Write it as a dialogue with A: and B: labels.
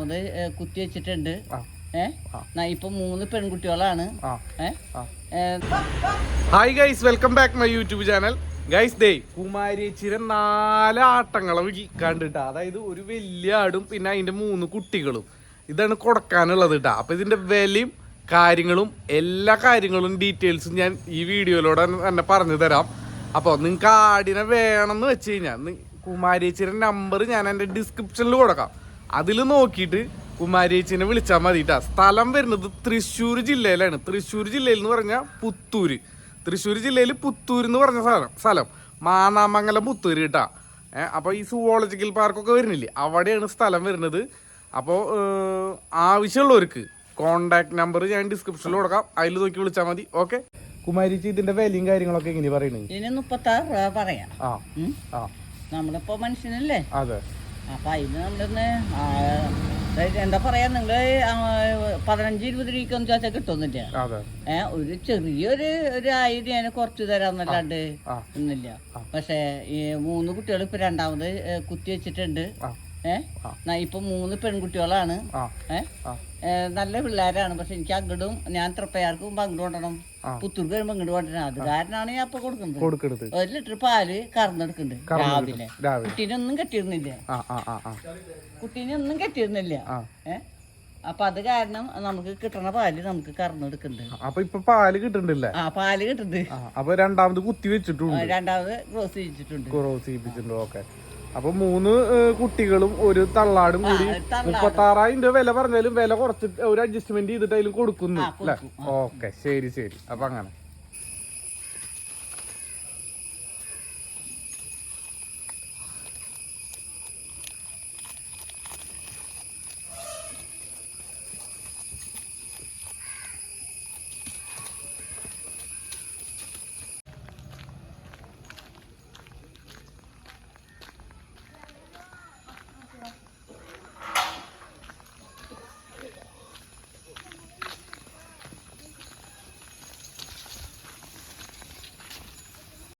A: അത് കുത്തി വെച്ചിട്ടുണ്ട്. ഇപ്പൊ മൂന്ന് പെൺകുട്ടികളാണ്.
B: Hi guys welcome back my YouTube channel guys ദേ കുമാരി നാല് ആട്ടങ്ങളെ കണ്ടിട്ടാ അതായത് ഒരു വലിയ ആടും പിന്നെ അതിന്റെ മൂന്ന് കുട്ടികളും. ഇതാണ് കൊടുക്കാനുള്ളത് കേട്ടാ അപ്പൊ ഇതിന്റെ വിലയും കാര്യങ്ങളും എല്ലാ കാര്യങ്ങളും ഡീറ്റെയിൽസും ഞാൻ ഈ വീഡിയോയിലൂടെ തന്നെ പറഞ്ഞു തരാം. അപ്പോൾ നിങ്ങൾക്ക് ആടിനെ വേണമെന്ന് വെച്ച് കഴിഞ്ഞാൽ കുമാരിച്ചിരൻ നമ്പർ ഞാൻ എന്റെ ഡിസ്ക്രിപ്ഷനിൽ കൊടുക്കാം. അതിൽ നോക്കിയിട്ട് കുമാരേച്ചിനെ വിളിച്ചാൽ മതി കേട്ടാ സ്ഥലം വരുന്നത് തൃശ്ശൂർ ജില്ലയിലാണ്. തൃശ്ശൂർ ജില്ലയിൽ എന്ന് പറഞ്ഞാൽ പുത്തൂര്. തൃശ്ശൂർ ജില്ലയിൽ പുത്തൂർ എന്ന് പറഞ്ഞ സ്ഥലം സ്ഥലം. മാനാമംഗലം പുത്തൂർ കേട്ടാ. ഏഹ് അപ്പോൾ ഈ സുവോളജിക്കൽ പാർക്കൊക്കെ വരുന്നില്ലേ? അവിടെയാണ് സ്ഥലം വരുന്നത്. അപ്പോൾ ആവശ്യമുള്ളവർക്ക് കോണ്ടാക്ട് നമ്പർ ഞാൻ ഡിസ്ക്രിപ്ഷനിൽ കൊടുക്കാം. അതിൽ നോക്കി വിളിച്ചാൽ മതി. ഓക്കെ? കുമാരിച്ചി ഇതിന്റെ വിലയും കാര്യങ്ങളൊക്കെ എങ്ങനെ പറയണേ?
A: ഇതിന് മുപ്പത്താറ് രൂപ പറയാം. നമ്മളിപ്പോ മനുഷ്യനല്ലേ?
B: അതെ.
A: അപ്പൊ അതിന് നമ്മളിന്ന് എന്താ പറയാ നിങ്ങൾ പതിനഞ്ച് ഇരുപത് രൂപയ്ക്കൊന്നും ചോദിച്ചാൽ കിട്ടുന്നില്ല.
B: അതെ.
A: ഒരു ചെറിയൊരു ഒരു ആയിരം ഞാൻ കുറച്ച് തരാന്നല്ലാണ്ട്. ഒന്നുമില്ല. പക്ഷേ ഈ മൂന്ന് കുട്ടികൾ ഇപ്പൊ രണ്ടാമത് കുത്തി വെച്ചിട്ടുണ്ട്.
B: ആ
A: ഏ?
B: ആ.
A: ന- ഇപ്പൊ മൂന്ന് പെൺകുട്ടികളാണ്.
B: ആ.
A: ഏ?
B: ആ.
A: ഏ, നല്ല പിള്ളേരാണ്. പക്ഷെ എനിക്ക് അങ്ങടും ഞാൻ തൃപ്പയാർക്കും മുമ്പ് അങ്ങോട്ട് കൊണ്ടണം. പുത്തൂർക്ക് വരുമ്പോ ഇങ്ങോട്ട് കൊണ്ടുവരണം. അത് കാരണമാണ് ഞാൻ ഇപ്പൊ കൊടുക്കുന്നത്. ഒരു ലിറ്റർ പാൽ കറന്നെടുക്കുന്നുണ്ട് രാവിലെ. കുട്ടീനൊന്നും കെട്ടിയിരുന്നില്ല. കുട്ടീനൊന്നും കെട്ടിയിരുന്നില്ല. ഏഹ് അപ്പൊ അത് കാരണം നമുക്ക് കിട്ടണ പാൽ നമുക്ക് കറന്നെടുക്കുന്നുണ്ട്.
B: അപ്പൊ ഇപ്പൊ പാൽ കിട്ടുന്നുണ്ടല്ലേ
A: ആ പാൽ കിട്ടുന്നുണ്ട്
B: അപ്പൊ രണ്ടാമത് കുത്തി വെച്ചിട്ടുണ്ട്.
A: രണ്ടാമത് ക്രോസ് ചെയ്യിച്ചിട്ടുണ്ട്.
B: ക്രോസ് ചെയ്യിപ്പിച്ചിട്ടുണ്ട്. ഓക്കെ. അപ്പൊ മൂന്ന് കുട്ടികളും ഒരു തള്ളാടും കൂടി
A: ആ, തള്ളാടും.
B: മുപ്പത്തി ആറായിരം രൂപ വില പറഞ്ഞാലും വില കുറച്ച് ഒരു അഡ്ജസ്റ്റ്മെന്റ് ചെയ്തിട്ട് അതിലും കൊടുക്കുന്നു അല്ലെ? ഓക്കെ ശരി ശരി. അപ്പൊ അങ്ങനെ.